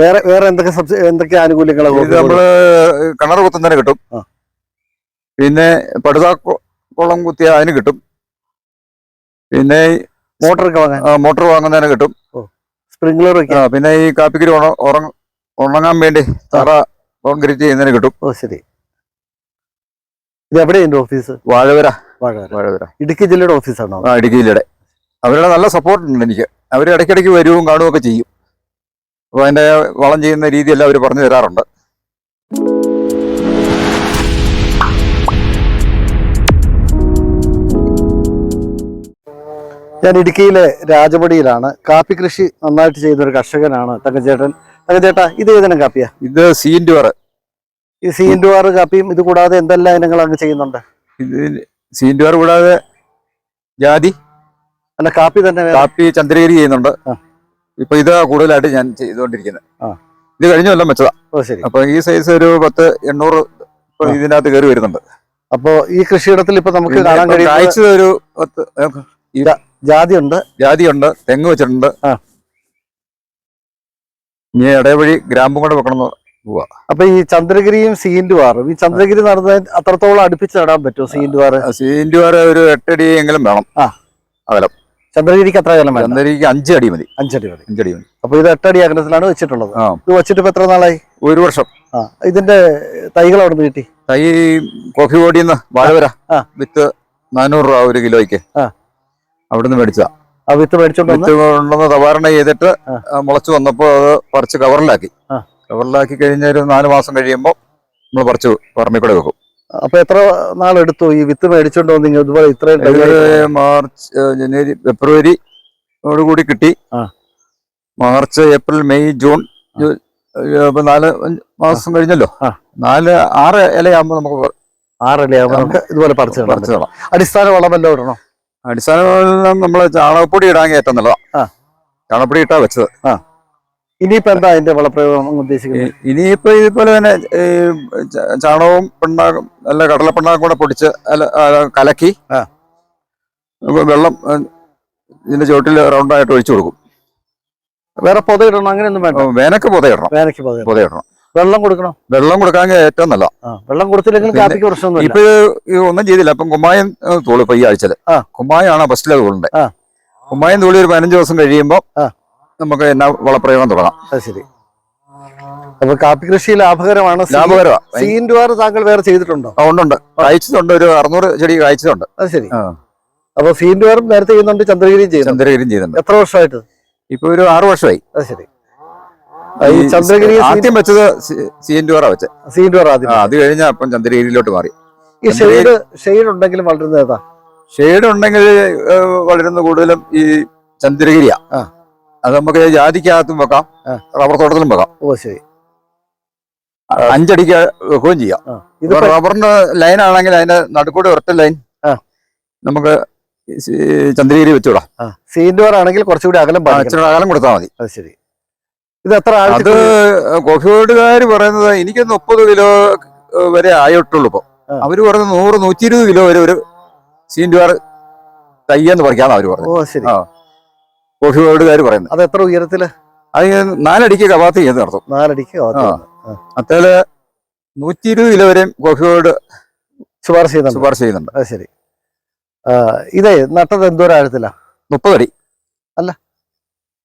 വേറെ വേറെ എന്തൊക്കെ എന്തൊക്കെ ആനുകൂല്യങ്ങളാണ് നമ്മൾ കിണർ കുത്തുന്നതിന് കിട്ടും. പിന്നെ പടുതാ കുളം കുത്തിയ അതിന് കിട്ടും. പിന്നെ മോട്ടർ മോട്ടോർ വാങ്ങുന്നതിന് കിട്ടും. സ്പ്രിംഗ്ലർ പിന്നെ ഈ കാപ്പിക്കുരി ഉണങ്ങാൻ വേണ്ടി തറ കോൺക്രീറ്റ് ചെയ്യുന്നതിന് കിട്ടും. ഓ ശരി. ഇത് എവിടെയുണ്ട് ഓഫീസ്? വാഴവര. വാഴവര. ഇടുക്കി ജില്ലയുടെ ഓഫീസാണോ? ആ ജില്ലയുടെ. അവരുടെ നല്ല സപ്പോർട്ട് ഉണ്ട് എനിക്ക്. അവർ ഇടയ്ക്കിടയ്ക്ക് വരുവും കാണുകയൊക്കെ ചെയ്യും. അപ്പോൾ അതിന്റെ വളം ചെയ്യുന്ന രീതിയെല്ലാം അവർ പറഞ്ഞു തരാറുണ്ട്. ഞാൻ ഇടുക്കിയിലെ രാജപടിയിലാണ് കാപ്പി കൃഷി നന്നായിട്ട് ചെയ്യുന്ന ഒരു കർഷകനാണ് തങ്കച്ചേട്ടൻ. തങ്കച്ചേട്ടാ ഇത് ഏതിനം കാപ്പിയാ? ഇത് സീന്റുവർ ഈ സി കാപ്പിയും ഇത് കൂടാതെ എന്തെല്ലാം ഇനങ്ങൾ അങ്ങ് ചെയ്യുന്നുണ്ട്? ഇത് സീന്റുവർ കൂടാതെ ജാതി അല്ല കാപ്പി തന്നെ കാപ്പി ചന്ദ്രഗിരി ചെയ്യുന്നുണ്ട്. ഇപ്പൊ ഇത് കൂടുതലായിട്ട് ഞാൻ ചെയ്തുകൊണ്ടിരിക്കുന്നത്. ഇത് കഴിഞ്ഞ കൊല്ലം വെച്ചതാ. ഓ ശരി. അപ്പൊ ഈ സൈസ് ഒരു പത്ത് എണ്ണൂറ് ഇപ്പൊ. ഇതിനകത്ത് കയറി വരുന്നുണ്ട്. അപ്പോ ഈ കൃഷിയിടത്തിൽ ഇപ്പൊ നമുക്ക് കാണാൻ കഴിയും ഒരു പത്ത് ജാതി ഉണ്ട് ജാതിയുണ്ട്. തെങ്ങ് വെച്ചിട്ടുണ്ട്. ഇനി ഇടവഴി ഗ്രാമ്പും കൂടെ വെക്കണം അപ്പൊ ഈ ചന്ദ്രഗിരിയും സീൻഡ് വാറും ഈ ചന്ദ്രഗിരി നടന്ന അത്രത്തോളം അടുപ്പിച്ച് നടാൻ പറ്റുമോ സീൻഡ് വാറ് സീൻഡ് വാറ് ഒരു എട്ടടി എങ്കിലും വേണം. ചന്ദ്രഗിരിക്ക് അത്ര കാലം വേണ്ട ചന്ദ്രഗിരിക്ക് അഞ്ച് അടി മതി. അഞ്ചടി മതി. അഞ്ചടി മതി. അപ്പൊ ഇത് എട്ടടി അകലത്തിലാണ് വെച്ചിട്ടുള്ളത്. ആ. ഇത് വെച്ചിട്ട് ഇപ്പൊ എത്ര നാളായി? ഒരു വർഷം. ആ. ഇതിന്റെ തൈകൾ അവിടെ നിന്ന് കിട്ടി? തൈ കോഫി ബോഡിന്ന് വാഴവര ആ. വിത്ത് നാനൂറ് രൂപ ഒരു കിലോയ്ക്ക്. ആ. അവിടുന്ന് മേടിച്ചതാ. ആ വിത്ത് മേടിച്ചോണ്ട് വന്ന്? വിത്ത് കൊണ്ടുവന്ന് തവാരണ ചെയ്തിട്ട് മുളച്ച് വന്നപ്പോൾ അത് പറിച്ച് കവറിലാക്കി. ആ. കവറിലാക്കി കഴിഞ്ഞ ഒരു നാല് മാസം കഴിയുമ്പോൾ നമ്മൾ പറിച്ച് പറമ്പിക്കൂടെ വെക്കും. അപ്പൊ എത്ര നാളെടുത്തു ഈ വിത്ത് മേടിച്ചോണ്ട് വന്ന് ഇങ്ങ് ഇതുപോലെ ഇത്രയും? മാർച്ച് ജനുവരി ഫെബ്രുവരി കൂടി കിട്ടി. ആ. മാർച്ച് ഏപ്രിൽ മെയ് ജൂൺ നാല് മാസം കഴിഞ്ഞല്ലോ. നാല് ആറ് ഇലയാകുമ്പോൾ നമുക്ക് ആറ് ആവുമ്പോ നമുക്ക് ഇതുപോലെ പറിച്ചു അടിസ്ഥാന വളമല്ലോ ഇടണം? അടിസ്ഥാനം നമ്മൾ ചാണകപ്പൊടി ഇടാൻ ഏറ്റവും നല്ലതാ ആ. ചാണകപ്പൊടി ഇട്ടാ വെച്ചത്. ഇനിയിപ്പോ എന്താ അതിന്റെ വളപ്രയോഗം ഉദ്ദേശിക്കുന്നത്? ഇനിയിപ്പോ ഇതുപോലെ തന്നെ ചാണകവും പിണ്ണാക്കും നല്ല കടലപ്പിണ്ണാക്കും കൂടെ പൊടിച്ച് അല്ല കലക്കി വെള്ളം ഇതിന്റെ ചുവട്ടിൽ റൗണ്ടായിട്ട് ഒഴിച്ചു കൊടുക്കും. വേറെ പൊതയിടണം അങ്ങനെയൊന്നും വേണ്ട. വേനക്ക് പുതയിടണം വേനക്ക്. പുതയിടണം വെള്ളം കൊടുക്കണം? വെള്ളം കൊടുക്കാൻ ഏറ്റവും നല്ല വെള്ളം കൊടുത്തില്ലെങ്കിൽ കാപ്പിക്ക് ഇപ്പൊ ഒന്നും ചെയ്തില്ല. അപ്പം കുമ്മായം തോളി ഇപ്പൊ ഈ ആഴ്ചയിൽ. ആ. കുമ്മായാണ് ഫസ്റ്റിലെ തൂളുണ്ട്. കുമ്മായം തോളി ഒരു പതിനഞ്ച് ദിവസം കഴിയുമ്പോൾ. നമുക്ക് എന്നാ വളപ്രയോഗം തുടങ്ങാം. അത് ശരി. അപ്പൊ കാപ്പി കൃഷി ലാഭകരമാണ്. ലാഭകരമാണ് സീൻഡുവാർ താങ്കൾ വേറെ ചെയ്തിട്ടുണ്ടോ? ഉണ്ടുണ്ട്. കായ്ച്ചതുണ്ട് ഒരു അറുന്നൂറ് ചെടി കായ്ച്ചതുണ്ട് അത് ശരി. അപ്പൊ സീൻഡുവാറും നേരത്തെ ചെയ്യുന്നുണ്ട് ചന്ദ്രഗിരിയും ചെയ്യുന്നു ചന്ദ്രഗിരിയും ചെയ്യുന്നുണ്ട്. എത്ര വർഷമായിട്ട്? ഇപ്പൊ ഒരു ആറു വർഷമായി. അത് ശരി. ഈ ചന്ദ്രഗിരി ആദ്യം വെച്ചത് സീൻഡുവാറ വെച്ച. സീൻഡുവാറ വെച്ചത് സീൻഡുവാർ ആദ്യം അത് കഴിഞ്ഞാൽ അപ്പം ചന്ദ്രഗിരിയിലോട്ട് മാറി. ഈ ഷെയ്ഡ് ഷെയ്ഡ് ഉണ്ടെങ്കിലും വളരുന്നത് ഏതാ? ഷെയ്ഡ് ഉണ്ടെങ്കിൽ വളരുന്ന കൂടുതലും ഈ ചന്ദ്രഗിരിയാ. അത് നമുക്ക് ജാതിക്കകത്തും വെക്കാം. റബ്ബർ തോട്ടത്തിലും വെക്കാം. ഓ ശരി. അഞ്ചടിക്ക് വെക്കുകയും ചെയ്യാം. ഇത് റബ്ബറിന്റെ ലൈൻ ആണെങ്കിൽ അതിന്റെ നടുക്കൂടെ ഒരൊറ്റ ലൈൻ നമുക്ക് ചന്ദ്രഗിരി വെച്ചുവിടാം. ആ. സീൻഡുവാർ ആണെങ്കിൽ കുറച്ചുകൂടി അകലം കൊടുത്താൽ മതി. അത് ശരി. ഇത് എത്ര അത് കോഫി ബോർഡുകാർ പറയുന്നത് എനിക്ക് മുപ്പത് കിലോ വരെ ആയിട്ടുള്ളൂ ഇപ്പൊ. അവർ പറയുന്നത് നൂറ് നൂറ്റി ഇരുപത് കിലോ വരെ ഒരു സീന്റുകാർ തയ്യെന്ന് പറിക്കാന്ന് അവർ പറഞ്ഞു ഓ ശരി. ആ. കോഫി ബോർഡുകാർ പറയുന്നത്. അത് എത്ര ഉയരത്തിൽ? അത് നാലടിക്ക് കവാത്ത് ചെയ്ത് നടത്തും. നാലടിക്ക്. അത്തേൽ നൂറ്റി ഇരുപത് കിലോ വരെയും കോഫി ബോർഡ് ശുപാർശ ചെയ്യുന്നുണ്ട്. ശുപാർശ ചെയ്യുന്നുണ്ട്. അത് ശരി. ഇതേ നട്ടത് എന്തോരം ആഴത്തിലാ? മുപ്പതടി.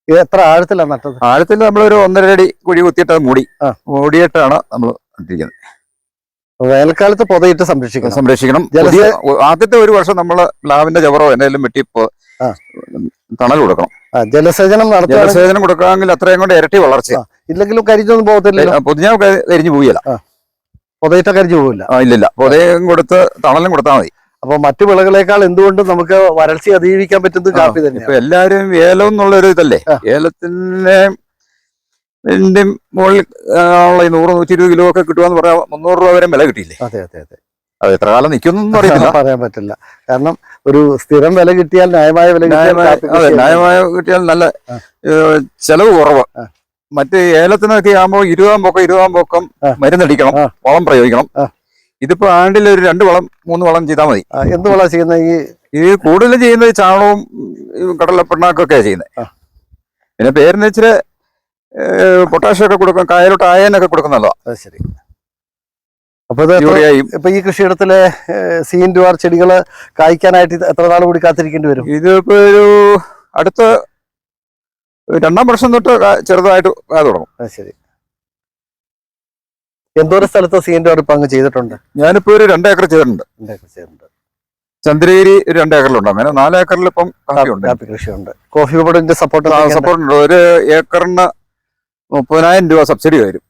ഇത് എത്ര ആഴത്തിലാ നട്ടത്? ആഴത്തിൽ നമ്മളൊരു ഒന്നര അടി കുഴി കുത്തിയിട്ട് മൂടി. മൂടിയിട്ടാണ് നമ്മൾ നട്ടിരിക്കുന്നത് വേനൽക്കാലത്ത് പൊതയിട്ട് സംരക്ഷിക്കണം. സംരക്ഷിക്കണം. ആദ്യത്തെ ഒരു വർഷം നമ്മൾ പ്ലാവിന്റെ ജവറോ എന്തെങ്കിലും വെട്ടി ഇപ്പൊ ആ. തണൽ കൊടുക്കണം. ജലസേചനം ജലസേചനം കൊടുക്കാമെങ്കിൽ അത്രയും കൊണ്ട് ഇരട്ടി വളർച്ച. ഇല്ലെങ്കിലും കരിഞ്ഞൊന്നും പോകത്തില്ല പൊതിഞ്ഞ കരിഞ്ഞു പോവില്ല പൊതയിട്ട കരിഞ്ഞു പോവില്ല. ഇല്ലില്ല. പൊതയും കൊടുത്ത് തണലും കൊടുത്താൽ മതി. അപ്പൊ മറ്റു വിളകളേക്കാൾ എന്തുകൊണ്ട് നമുക്ക് വരൾച്ച അതിജീവിക്കാൻ പറ്റുന്നത് കാപ്പി തന്നെ ഇപ്പൊ എല്ലാവരും എല്ലാരും ഏലം എന്നുള്ളൊരു ഇതല്ലേ. ഏലത്തിന്റെ മുകളിൽ ഉള്ള ഈ നൂറ് നൂറ്റി ഇരുപത് കിലോ ഒക്കെ കിട്ടുക പറയാം മുന്നൂറ് രൂപ വരെ വില കിട്ടിയില്ലേ? അതെ അതെ അതെ. അത് എത്ര കാലം നിൽക്കുന്നു പറയാൻ പറ്റില്ല. കാരണം ഒരു സ്ഥിരം വില കിട്ടിയാൽ ന്യായമായ വില കിട്ടിയാൽ ന്യായമായ കിട്ടിയാൽ നല്ല ചെലവ് കുറവ്. മറ്റ് ഏലത്തിനൊക്കെ ആകുമ്പോൾ ഇരുപതാം പൊക്കം ഇരുപതാം പൊക്കം. മരുന്നടിക്കണം വളം പ്രയോഗിക്കണം. ഇതിപ്പോ ആണ്ടിൽ ഒരു രണ്ട് വളം മൂന്ന് വളം ചെയ്താൽ മതി. എന്ത് വള ചെയ്യുന്ന ഈ ഇത് കൂടുതലും ചെയ്യുന്നത് ചാണകവും ഈ കടലപ്പിണ്ണാക്കൊക്കെയാണ് ചെയ്യുന്നത്. പിന്നെ പേരിന് വെച്ചാൽ പൊട്ടാഷ്യം ഒക്കെ കൊടുക്കും കായലോട്ട് ആയനൊക്കെ കൊടുക്കുന്നല്ലോ ശരി. അപ്പൊ ഇപ്പൊ ഈ കൃഷിയിടത്തിലെ സീൻ ആർ ചെടികൾ കായ്ക്കാനായിട്ട് എത്ര നാൾ കൂടി കാത്തിരിക്കേണ്ടി വരും ഇതിപ്പോ ഒരു അടുത്ത രണ്ടാം വർഷം തൊട്ട് ചെറുതായിട്ട് തുടങ്ങും. ശരി. എന്തോരം സ്ഥലത്ത് സീൻ ആർ ഇപ്പൊ അങ്ങ് ചെയ്തിട്ടുണ്ട്? ഞാനിപ്പോ ഒരു രണ്ട് ഏക്കർ ചെയ്തിട്ടുണ്ട്. രണ്ടേക്കർ ചെയ്തിട്ടുണ്ട്. ചന്ദ്രഗിരി ഒരു രണ്ടേക്കറിലുണ്ട് അങ്ങനെ നാലേക്കറിൽ ഇപ്പം കാപ്പി ഉണ്ട്. കാപ്പി കൃഷിയുണ്ട്. കോഫി ബോർഡിന്റെ സപ്പോർട്ട് സപ്പോർട്ട് ഉണ്ട്. ഒരു ഏക്കറിന് മുപ്പതിനായിരം രൂപ സബ്സിഡി വരും.